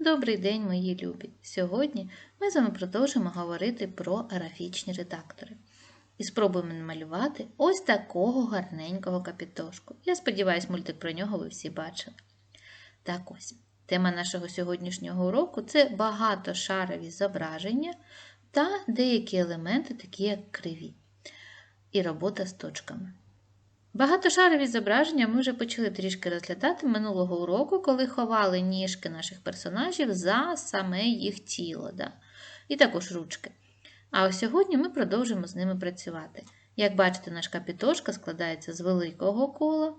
Добрий день, мої любі! Сьогодні ми з вами продовжимо говорити про графічні редактори. І спробуємо намалювати ось такого гарненького капітошку. Я сподіваюся, мультик про нього ви всі бачили. Так ось, тема нашого сьогоднішнього уроку це багатошарові зображення та деякі елементи, такі як криві, і робота з точками. Багатошарові зображення ми вже почали трішки розглядати минулого уроку, коли ховали ніжки наших персонажів за саме їх тіло, да? і також ручки. А ось сьогодні ми продовжимо з ними працювати. Як бачите, наш капітошка складається з великого кола,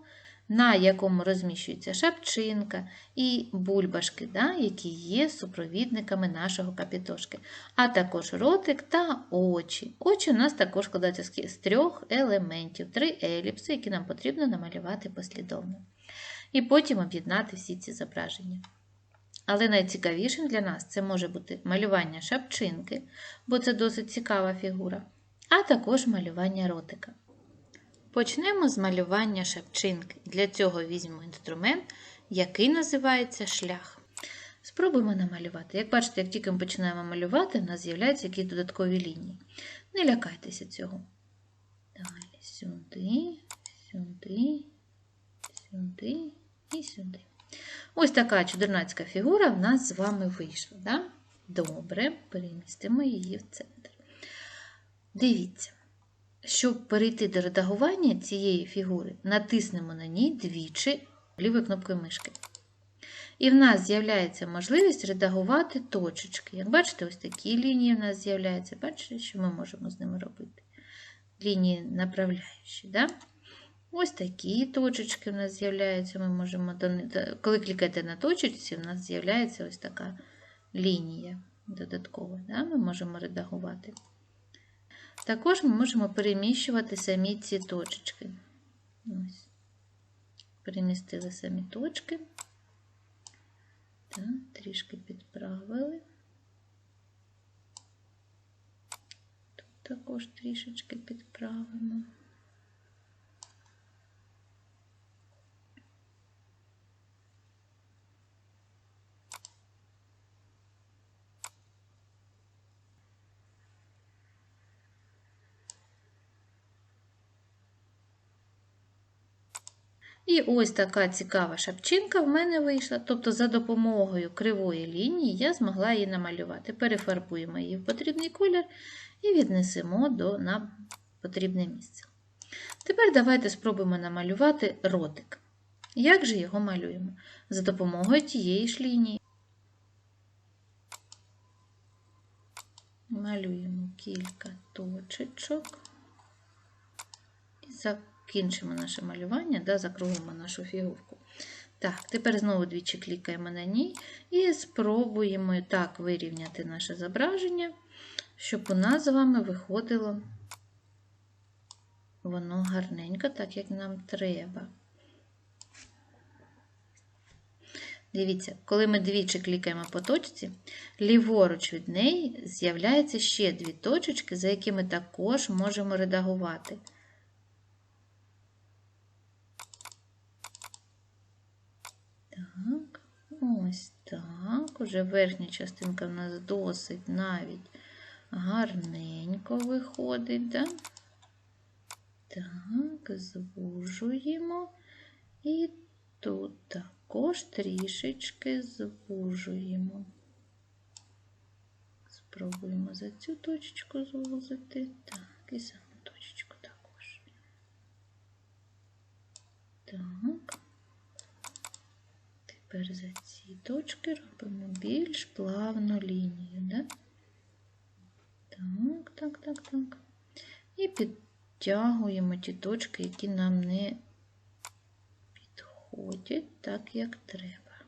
на якому розміщується шапчинка і бульбашки, да, які є супровідниками нашого капітошки, а також ротик та очі. Очі у нас також складаються з трьох елементів, три еліпси, які нам потрібно намалювати послідовно. І потім об'єднати всі ці зображення. Але найцікавішим для нас це може бути малювання шапчинки, бо це досить цікава фігура, а також малювання ротика. Почнемо з малювання шапчинки. Для цього візьмемо інструмент, який називається шлях. Спробуємо намалювати. Як бачите, як тільки ми починаємо малювати, у нас з'являються якісь додаткові лінії. Не лякайтеся цього. Далі сюди, сюди, сюди і сюди. Ось така чудернацька фігура в нас з вами вийшла. Да? Добре, перемістимо її в центр. Дивіться. Щоб перейти до редагування цієї фігури, натиснемо на ній двічі лівою кнопкою мишки. І в нас з'являється можливість редагувати точечки. Як бачите, ось такі лінії в нас з'являються. Бачите, що ми можемо з ними робити? Лінії направляючі. Да? Ось такі точечки в нас з'являються. Ми можемо, Коли клікаєте на точечці, у нас з'являється ось така лінія додаткова. Да? Ми можемо редагувати. Також ми можемо переміщувати самі ці точечки. Ось. Перемістили самі точки. Так, трішки підправили. Тут також трішечки підправимо. І ось така цікава шапчинка в мене вийшла. Тобто, за допомогою кривої лінії я змогла її намалювати. Перефарбуємо її в потрібний колір і віднесемо до, на потрібне місце. Тепер давайте спробуємо намалювати ротик. Як же його малюємо? За допомогою тієї ж лінії. Малюємо кілька точечок і закінчимо наше малювання, да, закруглимо нашу фігурку. Так, тепер знову двічі клікаємо на ній і спробуємо так вирівняти наше зображення, щоб у нас з вами виходило воно гарненько, так як нам треба. Дивіться, коли ми двічі клікаємо по точці, ліворуч від неї з'являються ще дві точечки, за якими також можемо редагувати. Так, ось так. Уже верхня частинка в нас досить навіть гарненько виходить. Да? Так, звужуємо. І тут також трішечки звужуємо. Спробуємо за цю точечку звузити. Так, і саму точечку також. Так. Тепер за ці точки робимо більш плавну лінію. Да? Так, так, так, так. І підтягуємо ті точки, які нам не підходять так, як треба.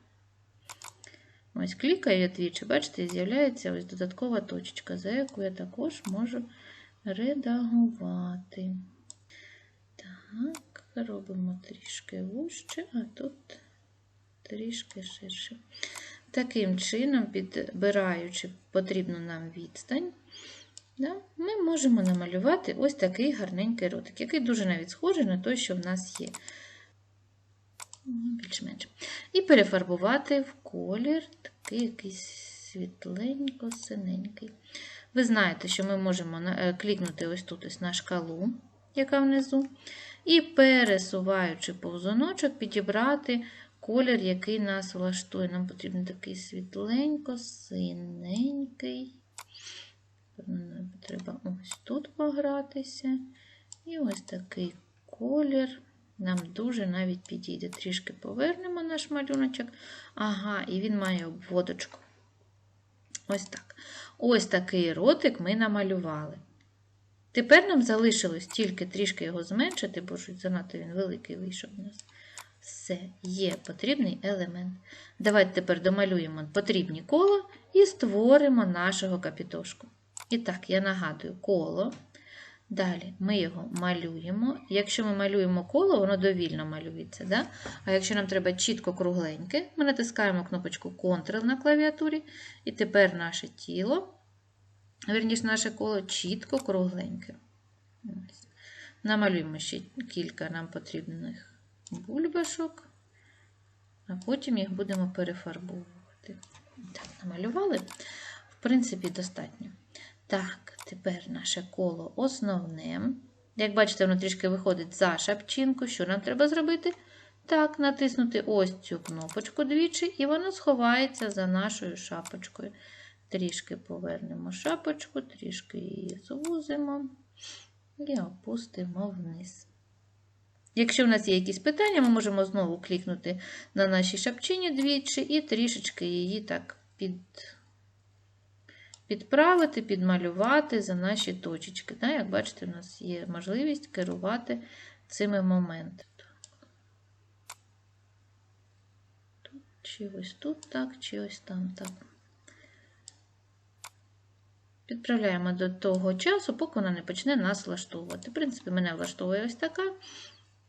Ось клікаю двічі, бачите, з'являється ось додаткова точечка, за яку я також можу редагувати. Так, робимо трішки вужче, а тут трішки ширше. Таким чином, підбираючи потрібну нам відстань, ми можемо намалювати ось такий гарненький ротик, який дуже навіть схожий на той, що в нас є. Більш-менш. І перефарбувати в колір такий якийсь світленько-синенький. Ви знаєте, що ми можемо е, клікнути ось тут ось на шкалу, яка внизу, і пересуваючи повзуночок, підібрати колір, який нас влаштує. Нам потрібен такий світленько-синенький. Нам Треба ось тут погратися. І ось такий колір. Нам дуже навіть підійде. Трішки повернемо наш малюночок. Ага, і він має обводочку. Ось так. Ось такий ротик ми намалювали. Тепер нам залишилось тільки трішки його зменшити, бо занадто він великий вийшов у нас. Все, є потрібний елемент. Давайте тепер домалюємо потрібні кола і створимо нашого капітошку. І так, я нагадую, коло. Далі ми його малюємо. Якщо ми малюємо коло, воно довільно малюється. Да? А якщо нам треба чітко кругленьке, ми натискаємо кнопочку Ctrl на клавіатурі, і тепер наше тіло, верніше, наше коло чітко кругленьке. Намалюємо ще кілька нам потрібних бульбашок, а потім їх будемо перефарбовувати. Так, намалювали. В принципі, достатньо. Так, тепер наше коло основне. Як бачите, воно трішки виходить за шапчинку. Що нам треба зробити? Так, натиснути ось цю кнопочку двічі, і воно сховається за нашою шапочкою. Трішки повернемо шапочку, трішки її звузимо і опустимо вниз. Якщо в нас є якісь питання, ми можемо знову клікнути на нашій шапчині двічі і трішечки її так під підправити, підмалювати за наші точечки. Так, як бачите, у нас є можливість керувати цими моментами. Тут, чи ось тут так, чи ось там так. Підправляємо до того часу, поки вона не почне нас влаштовувати. В принципі, мене влаштовує ось така.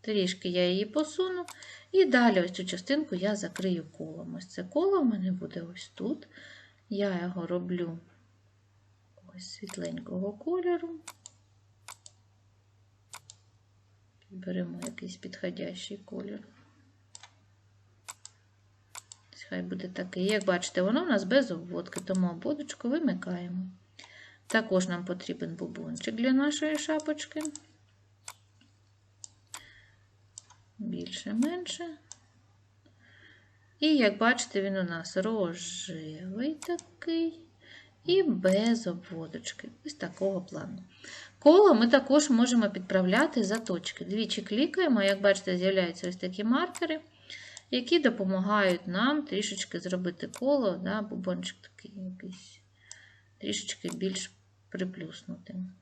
Трішки я її посуну. І далі ось цю частинку я закрию колом. Ось це коло в мене буде ось тут. Я його роблю ось світленького кольору. Беремо якийсь підходящий колір. Хай буде такий. Як бачите, воно у нас без обводки, тому обводочку вимикаємо. Також нам потрібен бубончик для нашої шапочки. Більше, менше. І, як бачите, він у нас рожевий такий і без обводочки. Ось такого плану. Коло ми також можемо підправляти за точки. Двічі клікаємо, як бачите, з'являються ось такі маркери, які допомагають нам трішечки зробити коло, да, бубончик такий якийсь трішечки більш приплюснутим.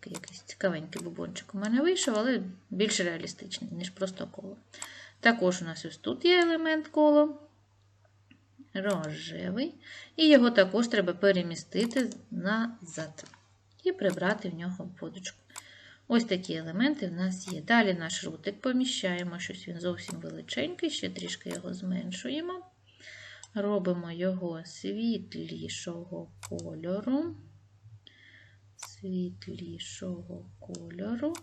Такий якийсь цікавенький бубончик у мене вийшов, але більш реалістичний, ніж просто коло. Також у нас ось тут є елемент коло, рожевий, і його також треба перемістити назад і прибрати в нього обводочку. Ось такі елементи в нас є. Далі наш рутик поміщаємо, щось він зовсім величенький, ще трішки його зменшуємо. Робимо його світлішого кольору. Світлішого кольору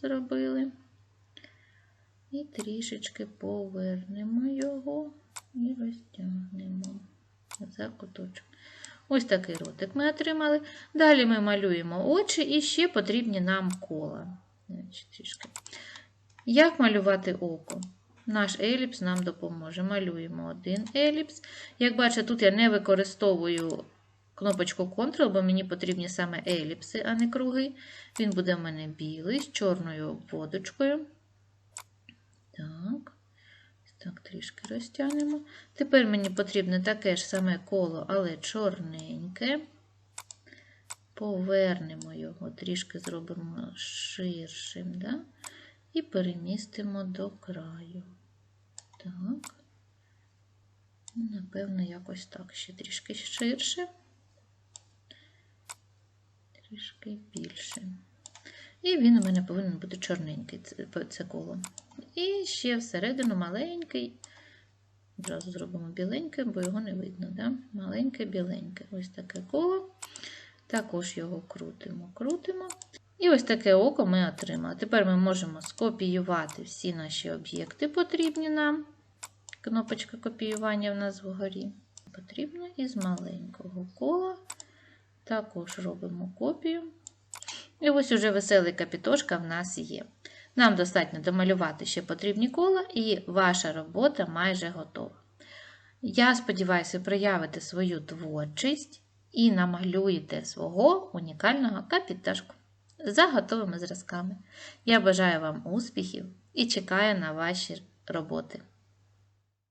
зробили. І трішечки повернемо його і розтягнемо за куточок. Ось такий ротик ми отримали. Далі ми малюємо очі і ще потрібні нам кола. Як малювати око? Наш еліпс нам допоможе. Малюємо один еліпс. Як бачите, тут я не використовую кнопочку Ctrl, бо мені потрібні саме еліпси, а не круги. Він буде в мене білий з чорною обводочкою. Так, так, трішки розтягнемо. Тепер мені потрібне таке ж саме коло, але чорненьке. Повернемо його, трішки зробимо ширшим, да? і перемістимо до краю. Так, напевно, якось так, ще трішки ширше, трішки більше. І він у мене повинен бути чорненький, це, коло. І ще всередину маленький. Одразу зробимо біленьке, бо його не видно. Да? Маленьке, біленьке. Ось таке коло. Також його крутимо, крутимо. І ось таке око ми отримали. Тепер ми можемо скопіювати всі наші об'єкти, потрібні нам. Кнопочка копіювання в нас вгорі. Потрібно із маленького кола. Також робимо копію. І ось уже веселий капітошка в нас є. Нам достатньо домалювати ще потрібні кола, і ваша робота майже готова. Я сподіваюся, проявите свою творчість і намалюєте свого унікального капітошку за готовими зразками. Я бажаю вам успіхів і чекаю на ваші роботи.